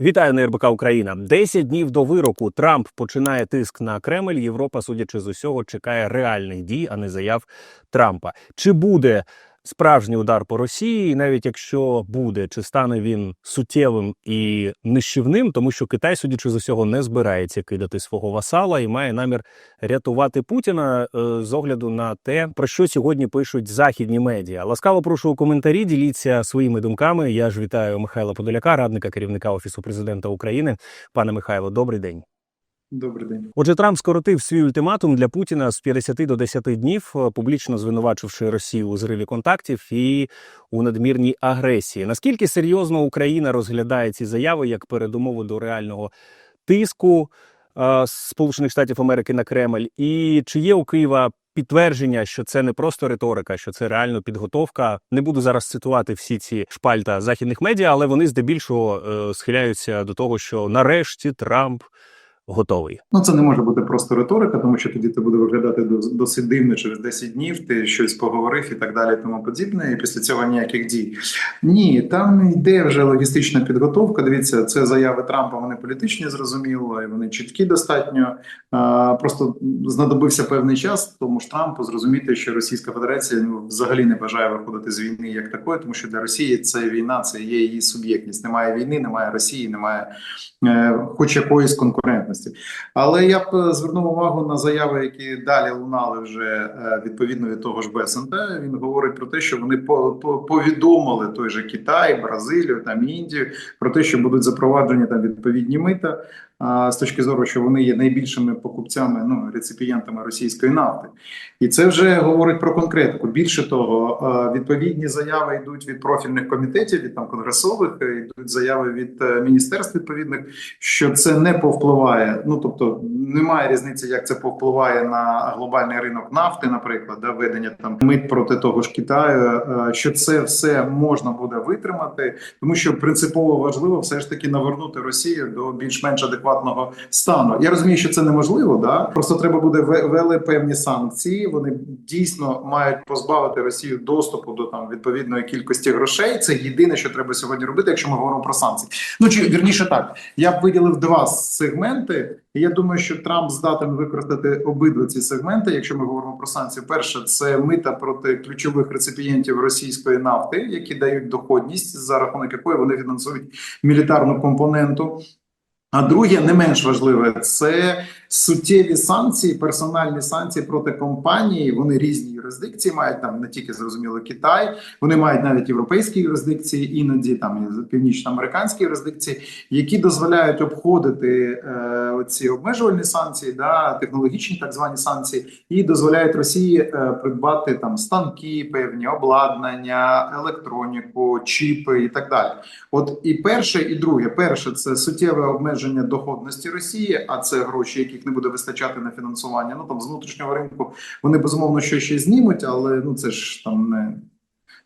Вітаю на РБК Україна. Десять днів до вироку Трамп починає тиск на Кремль. Європа, судячи з усього, чекає реальних дій, а не заяв Трампа. Чи буде справжній удар по Росії? І навіть якщо буде, чи стане він суттєвим і нищівним, тому що Китай, судячи з усього, не збирається кидати свого васала і має намір рятувати Путіна е, з огляду на те, про що сьогодні пишуть західні медіа. Ласкаво прошу у коментарі. Діліться своїми думками. Я ж вітаю Михайла Подоляка, радника керівника офісу президента України. Пане Михайло, добрий день. Добрий день. Отже, Трамп скоротив свій ультиматум для Путіна з 50 до 10 днів, е, публічно звинувачивши Росію у зриві контактів і у надмірній агресії. Наскільки серйозно Україна розглядає ці заяви як передумову до реального тиску е, Сполучених Штатів Америки на Кремль? І чи є у Києва підтвердження, що це не просто риторика, що це реально підготовка? Не буду зараз цитувати всі ці шпальта західних медіа, але вони здебільшого е, схиляються до того, що нарешті Трамп готовий. Ну це не може бути просто риторика, тому що тоді це буде виглядати дос- досить дивно через 10 днів. Ти щось поговорив і так далі, тому подібне. І після цього ніяких дій. Ні, там йде вже логістична підготовка. Дивіться, це заяви Трампа. Вони політичні, зрозуміло, і вони чіткі достатньо. А, просто знадобився певний час, тому ж Трампу зрозуміти, що Російська Федерація ну взагалі не бажає виходити з війни як такої, тому що для Росії це війна, це є її суб'єктність. Немає війни, немає Росії, немає е, хоч якоїсь конкурентності. Але я б е, звернув увагу на заяви, які далі лунали вже е, відповідно від того ж БСНТ. Він говорить про те, що вони по, по, повідомили той же Китай, Бразилію там Індію про те, що будуть запроваджені там відповідні мита. З точки зору, що вони є найбільшими покупцями, ну реципієнтами російської нафти, і це вже говорить про конкретику. Більше того, е, відповідні заяви йдуть від профільних комітетів, від там конгресових, е, йдуть заяви від е, міністерств відповідних, що це не повпливає. Ну тобто немає різниці, як це повпливає на глобальний ринок нафти, наприклад, да, ведення там мит проти того ж Китаю. Що це все можна буде витримати, тому що принципово важливо все ж таки навернути Росію до більш-менш адекватного стану. Я розумію, що це неможливо, да просто треба буде ве- ввели певні санкції. Вони дійсно мають позбавити Росію доступу до там відповідної кількості грошей. Це єдине, що треба сьогодні робити, якщо ми говоримо про санкції. Ну чи вірніше так, я б виділив два сегменти. І я думаю, що Трамп здатен використати обидва ці сегменти. Якщо ми говоримо про санкції, перше це мита проти ключових реципієнтів російської нафти, які дають доходність за рахунок якої вони фінансують мілітарну компоненту. А друге, не менш важливе, це суттєві санкції, персональні санкції проти компанії. Вони різні юрисдикції мають там не тільки зрозуміло Китай, вони мають навіть європейські юрисдикції, іноді там північноамериканські юрисдикції, які дозволяють обходити е, оці обмежувальні санкції, да, технологічні так звані санкції, і дозволяють Росії е, придбати там станки, певні обладнання, електроніку, чіпи і так далі. От і перше, і друге, перше це суттєве обмеження доходності Росії, а це гроші, не буде вистачати на фінансування. Ну там з внутрішнього ринку вони безумовно що ще знімуть, але ну це ж там не.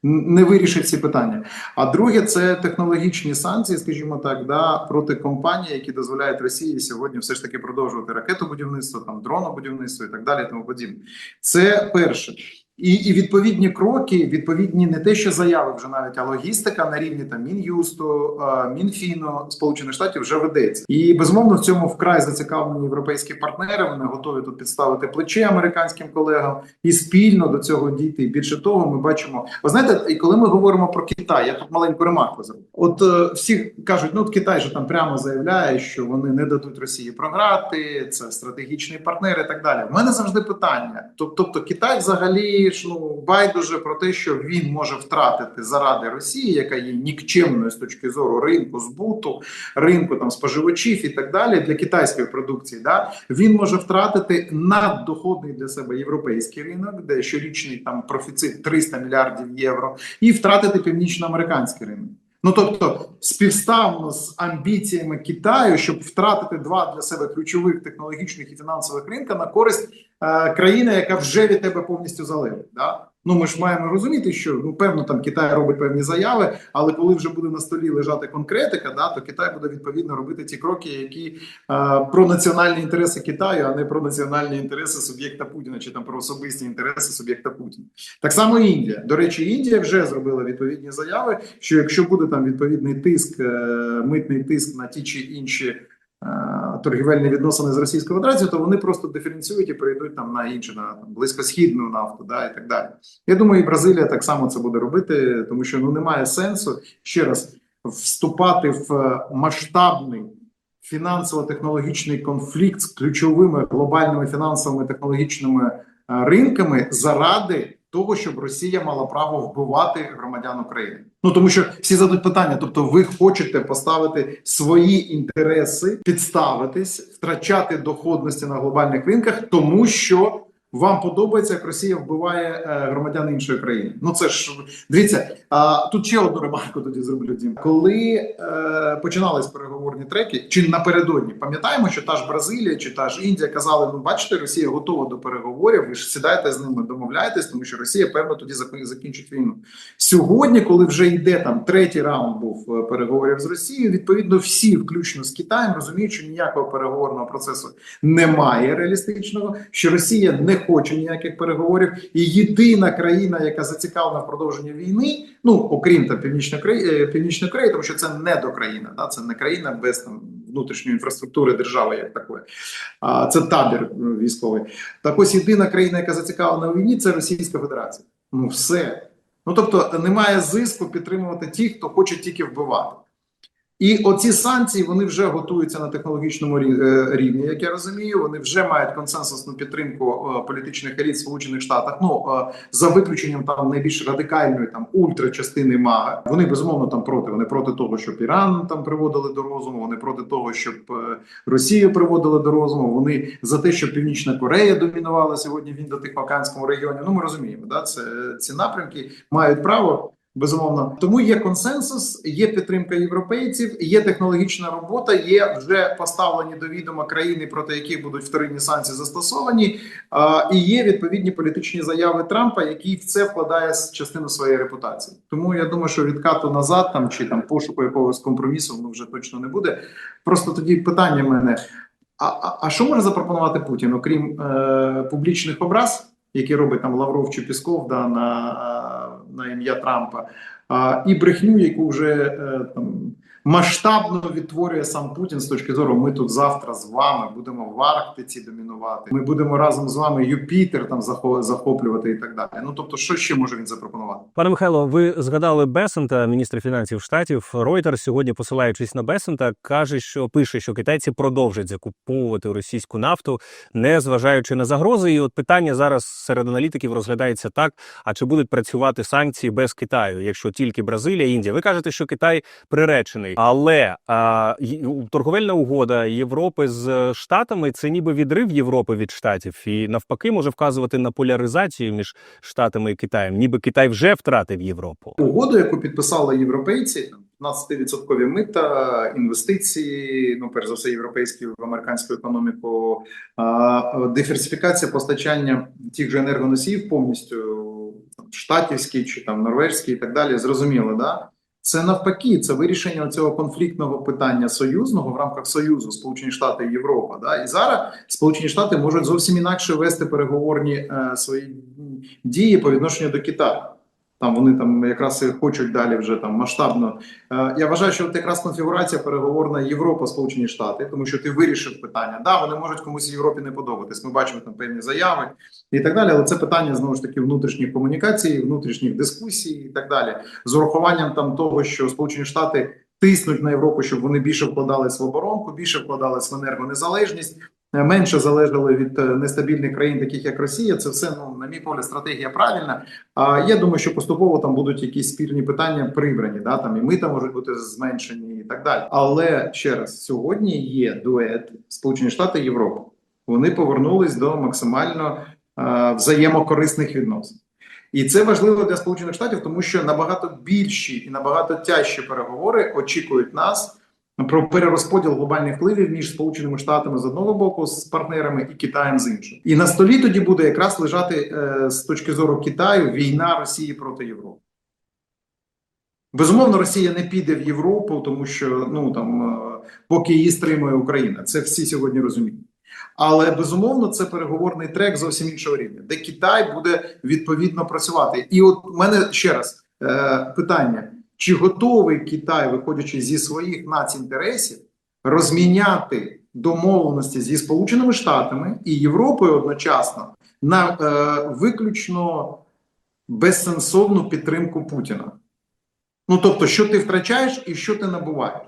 Не вирішить ці питання. А друге, це технологічні санкції, скажімо так, да, проти компаній, які дозволяють Росії сьогодні все ж таки продовжувати ракетобудівництво, там дронобудівництво і так далі. Тому подібне. Це перше. І, і відповідні кроки, відповідні не те, що заяви вже навіть, а логістика на рівні там Мін'юсту, Мінфіну Сполучених Штатів вже ведеться. І безумовно в цьому вкрай зацікавлені європейські партнери. Вони готові тут підставити плече американським колегам і спільно до цього дійти. Більше того, ми бачимо. Ви знаєте, і коли ми говоримо про Китай, я тут маленьку ремарку зроблю. От е, всі кажуть, ну от Китай же там прямо заявляє, що вони не дадуть Росії програти, це стратегічний партнер і так далі. У мене завжди питання. Тобто, Китай взагалі ж ну байдуже про те, що він може втратити заради Росії, яка є нікчемною з точки зору ринку збуту, ринку там споживачів і так далі для китайської продукції. Да він може втратити наддоходний для себе європейський ринок, де щорічний там профіцит 300 мільярдів євро, і втратити північноамериканський ринок. Ну тобто співставно з амбіціями Китаю, щоб втратити два для себе ключових технологічних і фінансових ринка на користь е, країни, яка вже від тебе повністю залежить. Да? Ну ми ж маємо розуміти, що ну певно там Китай робить певні заяви, але коли вже буде на столі лежати конкретика, да то Китай буде відповідно робити ті кроки, які е, про національні інтереси Китаю, а не про національні інтереси суб'єкта Путіна чи там про особисті інтереси суб'єкта Путіна. Так само Індія. До речі, Індія вже зробила відповідні заяви, що якщо буде там відповідний тиск, е, митний тиск на ті чи інші. Е, Торгівельні відносини з Російською Федерацією, то вони просто диференціюють і перейдуть там на інше, на там, близькосхідну нафту, да, і так далі. Я думаю, і Бразилія так само це буде робити, тому що ну немає сенсу ще раз вступати в е, масштабний фінансово-технологічний конфлікт з ключовими глобальними фінансовими технологічними е, ринками заради того, щоб Росія мала право вбивати громадян України. Ну тому що всі зададуть питання: тобто, ви хочете поставити свої інтереси, підставитись, втрачати доходності на глобальних ринках, тому що. Вам подобається, як Росія вбиває е, громадян іншої країни. Ну це ж дивіться. А тут ще одну ремарку тоді зроблю. Дім. Коли е, починались переговорні треки, чи напередодні пам'ятаємо, що та ж Бразилія чи та ж Індія казали: ну бачите, Росія готова до переговорів. Ви ж сідайте з ними, домовляєтесь, тому що Росія певно тоді закінчить війну. Сьогодні, коли вже йде там третій раунд був е, переговорів з Росією, відповідно всі, включно з Китаєм, розуміють, що ніякого переговорного процесу немає реалістичного, що Росія не хоче ніяких переговорів, і єдина країна, яка зацікавлена в продовженні війни, ну окрім там північної Кореї, е, тому що це не до країна, да це не країна без там внутрішньої інфраструктури держави, як такої. А це табір ну, військовий. Так ось єдина країна, яка зацікавлена у війні, це Російська Федерація. Ну все. Ну тобто немає зиску підтримувати ті, хто хоче тільки вбивати. І оці санкції вони вже готуються на технологічному е, рівні, як я розумію. Вони вже мають консенсусну підтримку е, політичних еліт Сполучених Штатах. Ну е, за виключенням там найбільш радикальної там ультра частини МАГА. Вони безумовно там проти. Вони проти того, щоб Іран там приводили до розуму. Вони проти того, щоб Росію приводили до розуму. Вони за те, щоб Північна Корея домінувала сьогодні в індотихоокеанському регіоні. Ну ми розуміємо, да це ці напрямки мають право. Безумовно, тому є консенсус, є підтримка європейців, є технологічна робота, є вже поставлені до відома країни, проти яких будуть вторинні санкції застосовані, а, і є відповідні політичні заяви Трампа, який в це вкладає частину своєї репутації. Тому я думаю, що відкату назад там чи там пошуку якогось компромісу ну, вже точно не буде. Просто тоді питання в мене: а, а, а що може запропонувати Путін, окрім е, публічних образ? які робить там Лавров чи Пісков да, на, на ім'я Трампа, а, і брехню, яку вже е, там масштабно відтворює сам Путін з точки зору: ми тут завтра з вами будемо в Арктиці домінувати. Ми будемо разом з вами Юпітер там захо- захоплювати і так далі. Ну тобто, що ще може він запропонувати? Пане Михайло, ви згадали Бесента, міністра фінансів штатів. Reuters сьогодні, посилаючись на Бесента, каже, що пише, що китайці продовжать закуповувати російську нафту, не зважаючи на загрози. І от питання зараз серед аналітиків розглядається так: а чи будуть працювати санкції без Китаю, якщо тільки Бразилія, Індія? Ви кажете, що Китай приречений, але а, торговельна угода Європи з Штатами це ніби відрив Європи від штатів, і навпаки може вказувати на поляризацію між Штатами і Китаєм, ніби Китай вже втратив Європу. Угоду, яку підписали європейці, там 15% мита, інвестиції, ну перш за все, європейські в американську економіку, диверсифікація постачання тих же енергоносіїв повністю там, штатівський чи там норвежський і так далі. Зрозуміло, да? Це навпаки, це вирішення цього конфліктного питання союзного в рамках союзу Сполучені Штати і Європа. Да? І зараз Сполучені Штати можуть зовсім інакше вести переговорні е, свої дії по відношенню до Китаю. Там вони там якраз і хочуть далі вже там масштабно. Е, я вважаю, що от якраз конфігурація переговорна Європа, Сполучені Штати, тому що ти вирішив питання. Да, вони можуть комусь в Європі не подобатись. Ми бачимо там певні заяви і так далі. Але це питання знову ж таки внутрішніх комунікацій, внутрішніх дискусій і так далі. З урахуванням там того, що Сполучені Штати тиснуть на Європу, щоб вони більше вкладались в оборонку, більше вкладались в енергонезалежність. Менше залежали від е, нестабільних країн, таких як Росія, це все ну на мій погляд, стратегія правильна. А я думаю, що поступово там будуть якісь спірні питання прибрані, да там і мита можуть бути зменшені, і так далі. Але ще раз, сьогодні є дует Сполучені Штати і Європа. Вони повернулись до максимально е, взаємокорисних відносин. І це важливо для Сполучених Штатів, тому що набагато більші і набагато тяжчі переговори очікують нас про перерозподіл глобальних впливів між Сполученими Штатами з одного боку, з партнерами і Китаєм з іншого. І на столі тоді буде якраз лежати е, з точки зору Китаю війна Росії проти Європи. Безумовно, Росія не піде в Європу, тому що ну там е, поки її стримує Україна. Це всі сьогодні розуміють. Але безумовно, це переговорний трек зовсім іншого рівня, де Китай буде відповідно працювати. І от у мене ще раз е, питання: чи готовий Китай, виходячи зі своїх націнтересів, розміняти домовленості зі Сполученими Штатами і Європою одночасно на е, виключно безсенсовну підтримку Путіна? Ну тобто, що ти втрачаєш і що ти набуваєш?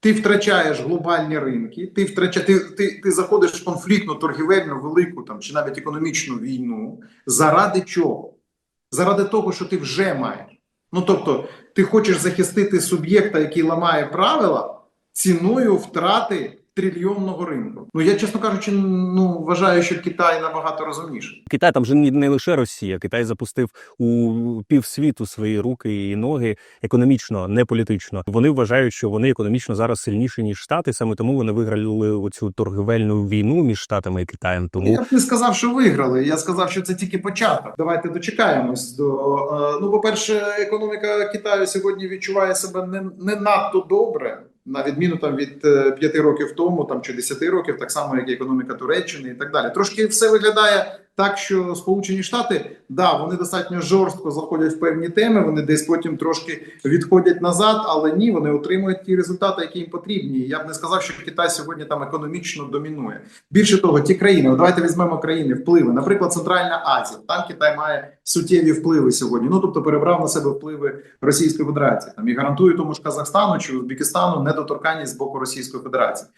Ти втрачаєш глобальні ринки, ти втрачаєш, ти, ти, ти заходиш в конфліктну, торгівельну, велику там чи навіть економічну війну. Заради чого? Заради того, що ти вже маєш. Ну тобто, ти хочеш захистити суб'єкта, який ламає правила ціною втрати трильйонного ринку. Ну я чесно кажучи, ну вважаю, що Китай набагато розумніший. Китай там же не лише Росія. Китай запустив у півсвіту свої руки і ноги економічно, не політично. Вони вважають, що вони економічно зараз сильніші ніж штати. Саме тому вони виграли оцю торгівельну війну між штатами і Китаєм. Тому Я б не сказав, що виграли. Я сказав, що це тільки початок. Давайте дочекаємось до е, ну, по-перше, економіка Китаю сьогодні відчуває себе не, не надто добре. На відміну там від е, п'яти років тому, там чи десяти років, так само як і економіка Туреччини і так далі. Трошки все виглядає так, що Сполучені Штати, да, вони достатньо жорстко заходять в певні теми. Вони десь потім трошки відходять назад, але ні, вони отримують ті результати, які їм потрібні. Я б не сказав, що Китай сьогодні там економічно домінує. Більше того, ті країни, давайте візьмемо країни впливи, наприклад, Центральна Азія. Там Китай має суттєві впливи сьогодні. Ну тобто перебрав на себе впливи Російської Федерації там і гарантує тому ж Казахстану чи Узбекистану недоторканність з боку Російської Федерації.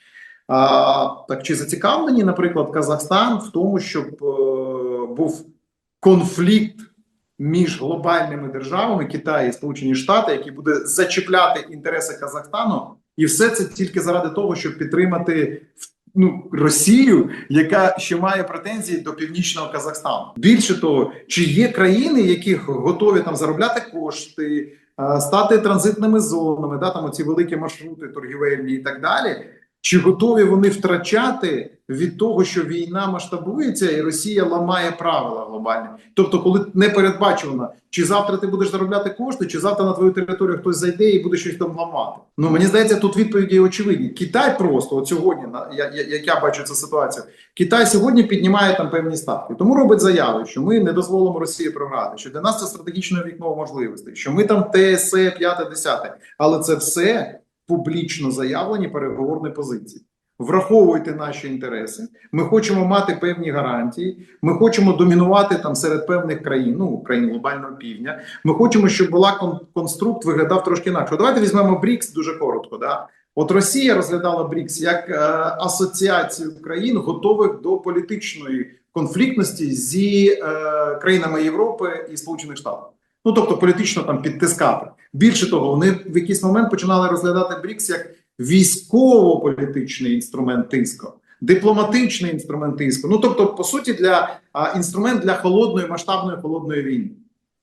А, так чи зацікавлені, наприклад, Казахстан в тому, щоб е, був конфлікт між глобальними державами Китай і Сполучені Штати, який буде зачіпляти інтереси Казахстану, і все це тільки заради того, щоб підтримати ну, Росію, яка ще має претензії до північного Казахстану. Більше того, чи є країни, які готові там заробляти кошти, е, стати транзитними зонами, да, там оці великі маршрути торгівельні і так далі. Чи готові вони втрачати від того, що війна масштабується і Росія ламає правила глобальні? Тобто, коли не передбачено, чи завтра ти будеш заробляти кошти, чи завтра на твою територію хтось зайде і буде щось там ламати? Ну мені здається, тут відповіді очевидні. Китай просто от сьогодні, я, я, як я бачу цю ситуацію, Китай сьогодні піднімає там певні ставки, тому робить заяви, що ми не дозволимо Росії програти, що для нас це стратегічне вікно можливостей, що ми там ТСЕ 5 10 але це все публічно заявлені переговорні позиції. Враховуйте наші інтереси. Ми хочемо мати певні гарантії. Ми хочемо домінувати там серед певних країн, ну країн глобального півдня. Ми хочемо, щоб була кон конструкт виглядав трошки інакше. Давайте візьмемо БРІКС дуже коротко. Да? От Росія розглядала БРІКС як е, асоціацію країн, готових до політичної конфліктності зі е, країнами Європи і Сполучених Штатів. Ну тобто політично там підтискати. Більше того, вони в якийсь момент починали розглядати БРІКС як військово-політичний інструмент тиску, дипломатичний інструмент тиску. Ну тобто, по суті, для а, інструмент для холодної масштабної холодної війни.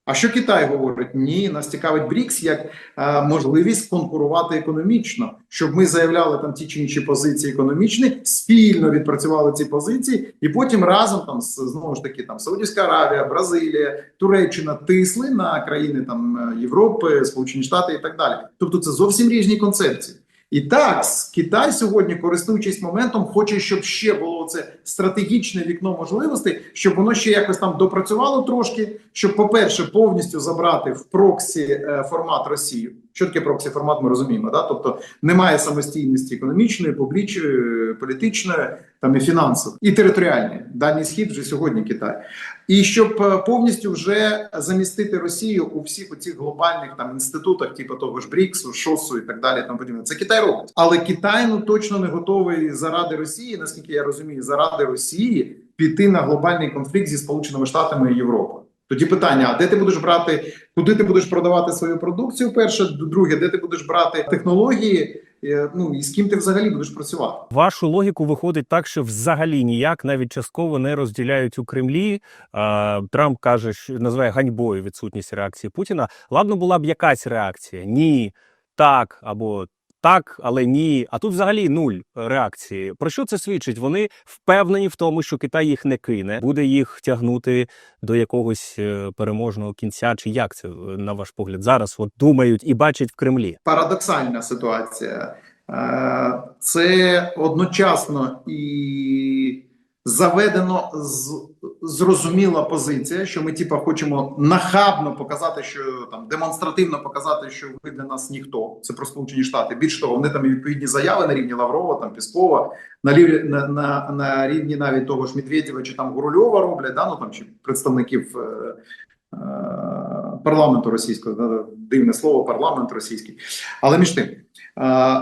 А що Китай говорить? Ні, нас цікавить БРІКС як е, можливість конкурувати економічно, щоб ми заявляли там ті чи інші позиції економічні, спільно відпрацювали ці позиції, і потім разом там знову ж таки там Саудівська Аравія, Бразилія, Туреччина тисли на країни там е, Європи, Сполучені Штати і так далі. Тобто це зовсім різні концепції. І так, Китай сьогодні, користуючись моментом, хоче, щоб ще було це стратегічне вікно можливостей, щоб воно ще якось там допрацювало трошки. Щоб, по-перше, повністю забрати в проксі е, формат Росію. Що таке проксі формат? Ми розуміємо, да? тобто немає самостійності економічної, публічної, політичної, там і фінансової, і територіальної. Дальній схід вже сьогодні Китай. І щоб е, повністю вже замістити Росію у всіх оцих глобальних там інститутах, типу того ж БРІКСу, ШОСу і так далі. Там подібне. Це Китай робить, але Китай ну точно не готовий заради Росії, наскільки я розумію, заради Росії піти на глобальний конфлікт зі Сполученими Штатами і Європою. Тоді питання: а де ти будеш брати, куди ти будеш продавати свою продукцію? Перше, друге, де ти будеш брати технології? е, Ну і з ким ти взагалі будеш працювати? вашу логіку виходить так, що взагалі ніяк навіть частково не розділяють у Кремлі. Трамп каже, що називає ганьбою відсутність реакції Путіна. Ладно, була б якась реакція. Ні, так або так, але ні. А тут взагалі нуль реакції. Про що це свідчить? Вони впевнені в тому, що Китай їх не кине, буде їх тягнути до якогось е, переможного кінця. Чи як це е, на ваш погляд зараз? От думають і бачать в Кремлі. Парадоксальна ситуація. Е, Це одночасно і заведено з, зрозуміла позиція, що ми типа хочемо нахабно показати, що там демонстративно показати, що ви для нас ніхто. Це про Сполучені Штати. Більш того, вони там відповідні заяви на рівні Лаврова, там Піскова, на рівні на, на, на рівні навіть того ж Медведєва чи там Гурульова роблять, да, ну там чи представників. Е, Парламенту російського дивне слово парламент російський, але між тим е,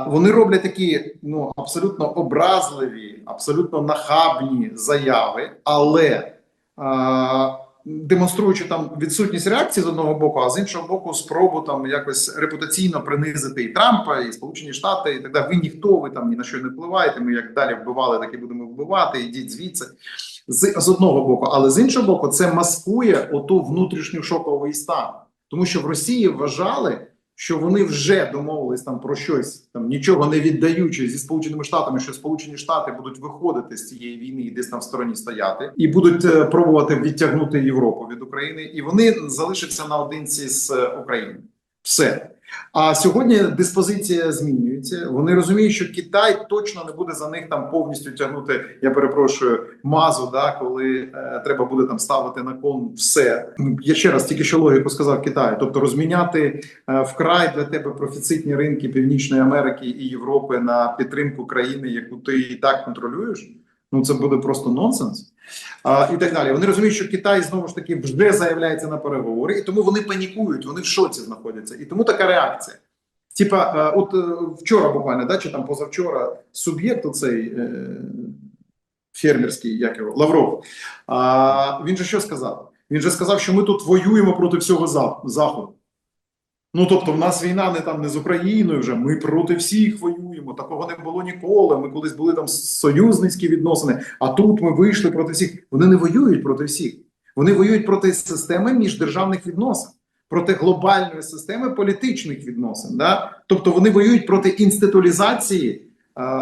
вони роблять такі ну абсолютно образливі, абсолютно нахабні заяви, але е, демонструючи там відсутність реакції з одного боку, а з іншого боку, спробу там якось репутаційно принизити і Трампа, і Сполучені Штати, і так далі. Ви ніхто, ви там ні на що не впливаєте. Ми як далі вбивали, так і будемо вбивати. Ідіть звідси з, з одного боку, але з іншого боку, це маскує оту внутрішню шоковий стан, тому що в Росії вважали. Що вони вже домовились там про щось, там нічого не віддаючи зі сполученими штатами, що Сполучені Штати будуть виходити з цієї війни і десь там в стороні стояти, і будуть е, пробувати відтягнути Європу від України, і вони залишаться наодинці з е, Україною. Все. А сьогодні диспозиція змінюється. Вони розуміють, що Китай точно не буде за них там повністю тягнути. Я перепрошую мазу, да коли е, треба буде там ставити на кон все. Я ще раз тільки що логіку сказав Китаю, тобто розміняти е, вкрай для тебе профіцитні ринки Північної Америки і Європи на підтримку країни, яку ти і так контролюєш. Ну це буде просто нонсенс. І так далі. Вони розуміють, що Китай знову ж таки вже заявляється на переговори, і тому вони панікують, вони в шоці знаходяться. І тому така реакція. Типа, е, от е, вчора буквально, да, чи там позавчора суб'єкт оцей е, фермерський, як його Лавров. А, він же що сказав? Він же сказав, що ми тут воюємо проти всього Заходу. Ну, тобто, в нас війна не там не з Україною вже. Ми проти всіх воюємо. Такого не було ніколи. Ми колись були там союзницькі відносини, а тут ми вийшли проти всіх. Вони не воюють проти всіх. Вони воюють проти системи міждержавних відносин, проти глобальної системи політичних відносин. Да? Тобто вони воюють проти інституалізації е,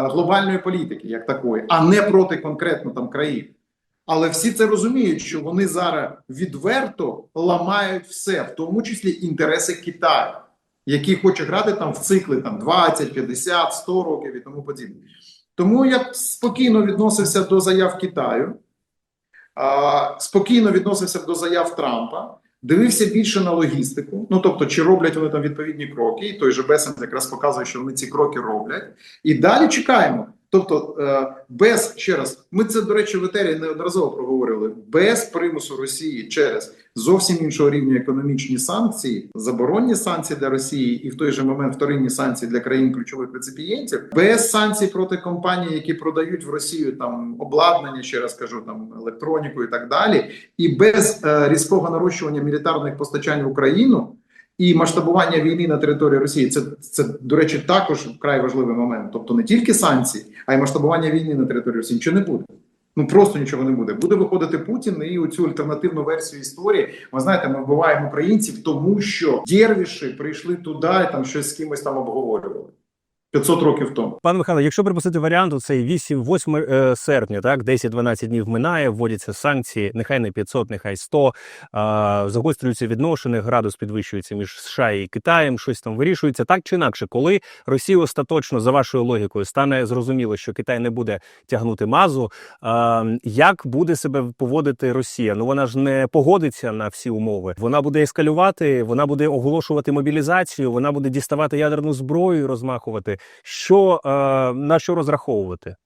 глобальної політики, як такої, а не проти конкретно там країн. Але всі це розуміють, що вони зараз відверто ламають все, в тому числі інтереси Китаю, який хоче грати там в цикли там 20, 50, 100 років і тому подібне. Тому я спокійно відносився до заяв Китаю, спокійно відносився до заяв Трампа, дивився більше на логістику. Ну тобто, чи роблять вони там відповідні кроки, і той же Бесен якраз показує, що вони ці кроки роблять. І далі чекаємо. Тобто, е, без ще раз, ми це до речі в етері неодноразово проговорили. Без примусу Росії через зовсім іншого рівня економічні санкції, заборонні санкції для Росії, і в той же момент вторинні санкції для країн ключових реципієнтів, без санкцій проти компаній, які продають в Росію там обладнання, ще раз кажу, там електроніку і так далі, і без е, різкого нарощування мілітарних постачань в Україну. І масштабування війни на території Росії це, це до речі, також вкрай важливий момент. Тобто не тільки санкції, а й масштабування війни на території Росії. Нічого не буде. Ну просто нічого не буде. Буде виходити Путін і у цю альтернативну версію історії. Ви знаєте, ми вбиваємо українців, тому що дервіші прийшли туди і там щось з кимось там обговорювали 500 років тому. Пане Михайло, якщо припустити варіант, цей 8 е, серпня, так 10-12 днів минає, вводяться санкції, нехай не 500, нехай 100, а, загострюються відношення, градус підвищується між США і Китаєм, щось там вирішується так чи інакше, коли Росія остаточно за вашою логікою стане зрозуміло, що Китай не буде тягнути мазу. А, як буде себе поводити Росія? Ну вона ж не погодиться на всі умови. Вона буде ескалювати, вона буде оголошувати мобілізацію, вона буде діставати ядерну зброю, розмахувати. Що е, на що розраховувати?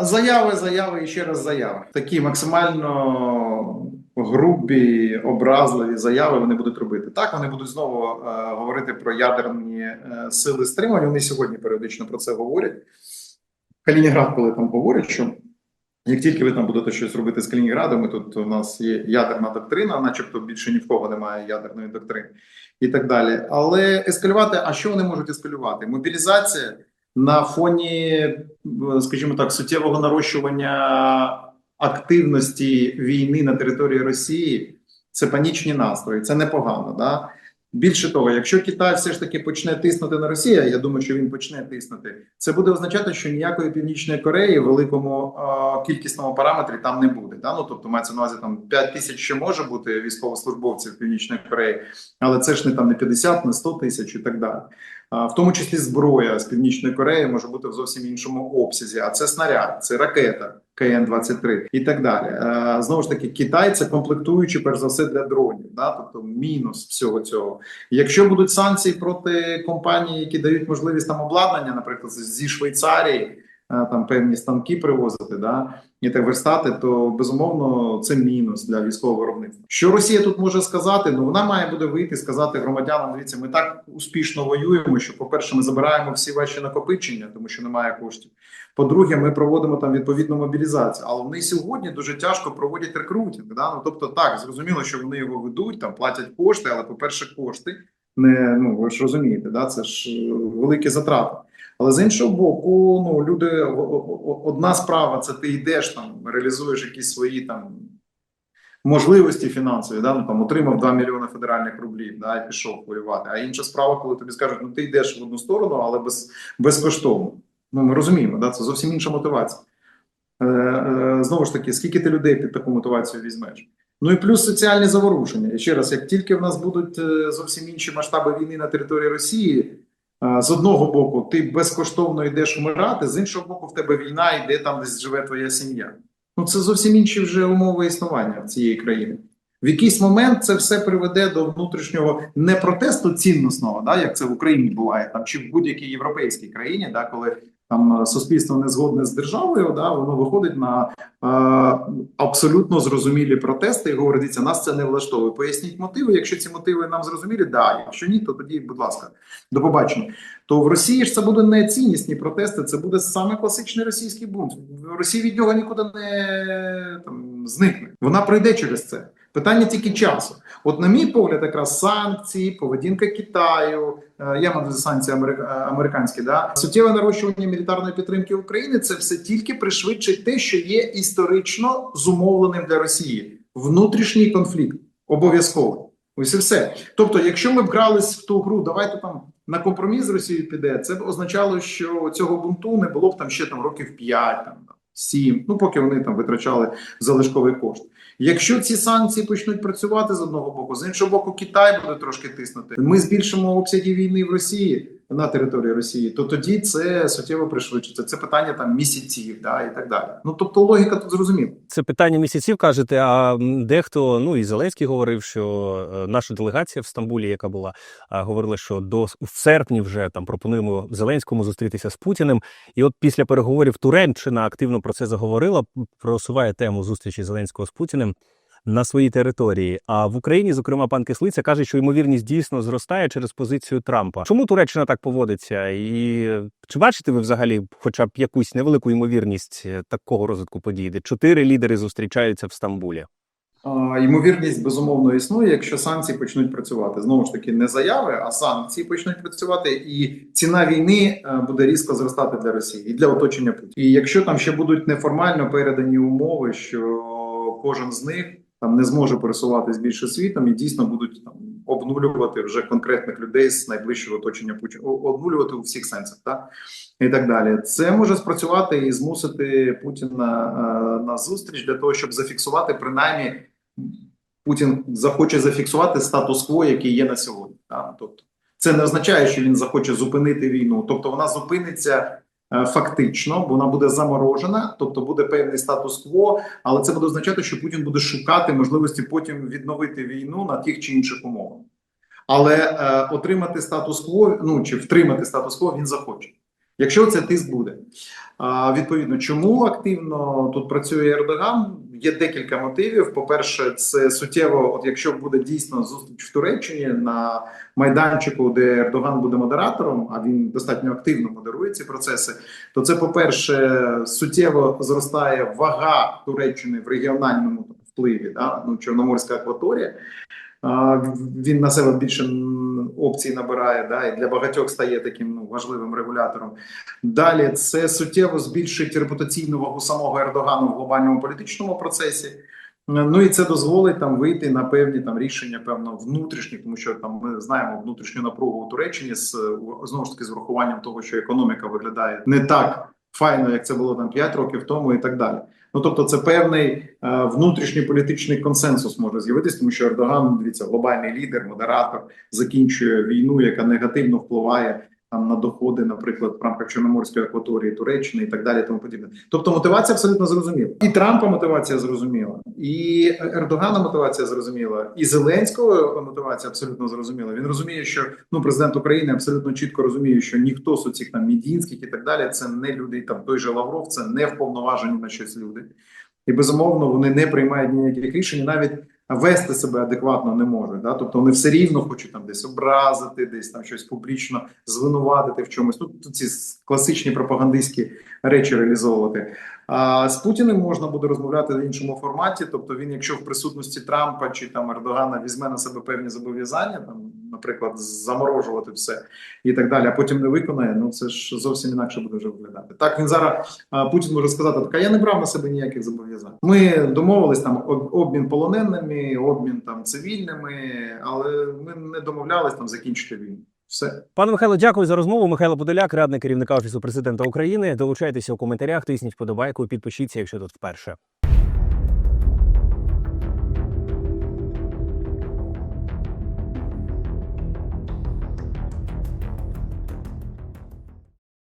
Заяви, заяви і ще раз заяви. Такі максимально грубі, образливі заяви вони будуть робити. Так, вони будуть знову е, говорити про ядерні е, сили стримування. Вони сьогодні періодично про це говорять. Калінінград, коли там говорять, що як тільки ви там будете щось робити з Калінінградом, тут у нас є ядерна доктрина, начебто більше ні в кого немає ядерної доктрини і так далі. Але ескалювати, а що вони можуть ескалювати? Мобілізація на фоні, скажімо так, суттєвого нарощування активності війни на території Росії це панічні настрої, це непогано. Да? Більше того, якщо Китай все ж таки почне тиснути на Росію, я думаю, що він почне тиснути, це буде означати, що ніякої північної Кореї в великому е, кількісному параметрі там не буде. Да? Ну тобто мається на увазі там 5 тисяч ще може бути військовослужбовців Північної Кореї, але це ж не там не 50, не 100 тисяч і так далі. А, в тому числі зброя з Північної Кореї може бути в зовсім іншому обсязі. А це снаряд, це ракета КН-23 і так далі. Е, Знову ж таки, Китай це комплектуючи перш за все для дронів. Да? Тобто мінус всього цього. Якщо будуть санкції проти компаній, які дають можливість там обладнання, наприклад, зі Швейцарії, там певні станки привозити, да і так верстати, то безумовно це мінус для військового виробництва. Що Росія тут може сказати? Ну вона має буде вийти і сказати громадянам: дивіться, ми так успішно воюємо, що, по-перше, ми забираємо всі ваші накопичення, тому що немає коштів. По-друге, ми проводимо там відповідну мобілізацію. Але вони сьогодні дуже тяжко проводять рекрутинг. Да? Ну тобто, так зрозуміло, що вони його ведуть, там платять кошти, але по-перше, кошти не ну ви ж розумієте, да? це ж е, великі затрати. Але з іншого боку, ну люди одна справа це ти йдеш там, реалізуєш якісь свої там можливості фінансові, да? ну там отримав 2 мільйони федеральних рублів, да, і пішов воювати. А інша справа, коли тобі скажуть, ну ти йдеш в одну сторону, але без безкоштовно. Ну ми розуміємо, да? це зовсім інша мотивація. Е, е, знову ж таки, скільки ти людей під таку мотивацію візьмеш? Ну і плюс соціальні заворушення. І ще раз, як тільки в нас будуть е, зовсім інші масштаби війни на території Росії, з одного боку, ти безкоштовно йдеш умирати, з іншого боку, в тебе війна йде там, десь живе твоя сім'я. Ну це зовсім інші вже умови існування цієї країни. В якийсь момент це все приведе до внутрішнього не протесту цінностного, да, як це в Україні буває, там чи в будь-якій європейській країні, да, коли там е, суспільство не згодне з державою, да, воно виходить на е, абсолютно зрозумілі протести і говорить, дивіться, нас це не влаштовує. Поясніть мотиви. Якщо ці мотиви нам зрозумілі, да. Якщо ні, то тоді, будь ласка, до побачення. То в Росії ж це буде не ціннісні протести, це буде саме класичний російський бунт. В Росії від нього нікуди не там зникне. Вона пройде через це. Питання тільки часу. От, на мій погляд, якраз санкції, поведінка Китаю, е, я на увазі санкції америка- американські, да суттєве нарощування мілітарної підтримки України. Це все тільки пришвидшить те, що є історично зумовленим для Росії внутрішній конфлікт. Обов'язково. Ось і все. Тобто, якщо ми б грались в ту гру, давайте там на компроміс з Росією піде, це б означало, що цього бунту не було б там ще там років 5, там 7, ну поки вони там витрачали залишковий кошт. Якщо ці санкції почнуть працювати з одного боку, з іншого боку, Китай буде трошки тиснути. Ми збільшимо обсяги війни в Росії на території Росії, то тоді це суттєво пришвидшиться. Це питання там місяців, да і так далі. Ну тобто логіка тут зрозуміла. Це питання місяців кажете. А дехто, ну і Зеленський говорив, що е, наша делегація в Стамбулі, яка була, а, говорила, що до в серпні вже там пропонуємо Зеленському зустрітися з Путіним. І от після переговорів Туреччина активно про це заговорила, просуває тему зустрічі Зеленського з Путіним. На своїй території, а в Україні, зокрема, пан Кислиця каже, що ймовірність дійсно зростає через позицію Трампа. Чому Туреччина так поводиться? І чи бачите ви взагалі, хоча б якусь невелику ймовірність е, такого розвитку подій, де чотири лідери зустрічаються в Стамбулі? Ймовірність безумовно існує, якщо санкції почнуть працювати. Знову ж таки, не заяви, а санкції почнуть працювати, і ціна війни е, буде різко зростати для Росії і для оточення Путіна. І якщо там ще будуть неформально передані умови, що кожен з них там не зможе пересуватись більше світом, і дійсно будуть там обнулювати вже конкретних людей з найближчого оточення Путіна, обнулювати у всіх сенсах, так і так далі. Це може спрацювати і змусити Путіна е, на зустріч для того, щоб зафіксувати принаймні. Путін захоче зафіксувати статус-кво, який є на сьогодні. Так? Тобто, це не означає, що він захоче зупинити війну. Тобто, вона зупиниться фактично, бо вона буде заморожена, тобто буде певний статус-кво, але це буде означати, що Путін буде шукати можливості потім відновити війну на тих чи інших умовах. Але е, отримати статус-кво, ну чи втримати статус-кво він захоче. Якщо це тиск буде. А, відповідно, чому активно тут працює Ердоган? Є декілька мотивів. По-перше, це суттєво, от якщо буде дійсно зустріч в Туреччині на майданчику, де Ердоган буде модератором, а він достатньо активно модерує ці процеси, то це, по-перше, суттєво зростає вага Туреччини в регіональному впливі, да? ну, Чорноморська акваторія. А, Він на себе більше опцій набирає, да, і для багатьох стає таким ну, важливим регулятором. Далі це суттєво збільшить репутаційну вагу самого Ердогану в глобальному політичному процесі. Ну і це дозволить там вийти на певні там рішення, певно, внутрішні, тому що там ми знаємо внутрішню напругу у Туреччині з знову ж таки з врахуванням того, що економіка виглядає не так файно, як це було там 5 років тому, і так далі. Ну тобто, це певний е, внутрішній політичний консенсус може з'явитись, тому що Ердоган, дивіться, глобальний лідер, модератор, закінчує війну, яка негативно впливає там на доходи, наприклад, в рамках Чорноморської акваторії Туреччини і так далі. Тому подібне. Тобто мотивація абсолютно зрозуміла. І Трампа мотивація зрозуміла, і Ердогана мотивація зрозуміла, і Зеленського мотивація абсолютно зрозуміла. Він розуміє, що ну президент України абсолютно чітко розуміє, що ніхто з оцих там мідінських і так далі, це не люди. Там той же Лавров, це не вповноважені на щось люди. І безумовно вони не приймають ніяких рішень, навіть вести себе адекватно не можуть. Да? Тобто вони все рівно хочуть там десь образити, десь там щось публічно звинуватити в чомусь. Тут ці класичні пропагандистські речі реалізовувати. А з Путіним можна буде розмовляти в іншому форматі. Тобто, він, якщо в присутності Трампа чи там Ердогана візьме на себе певні зобов'язання, там, наприклад, заморожувати все і так далі, а потім не виконає. Ну це ж зовсім інакше буде вже виглядати. Так він зараз Путін може сказати: так, я не брав на себе ніяких зобов'язань. Ми домовились там обмін полоненими, обмін там цивільними, але ми не домовлялись там закінчити війну. Все. Пане Михайло, дякую за розмову. Михайло Подоляк, радник керівника офісу президента України. Долучайтеся у коментарях, тисніть вподобайку, підпишіться, якщо тут вперше.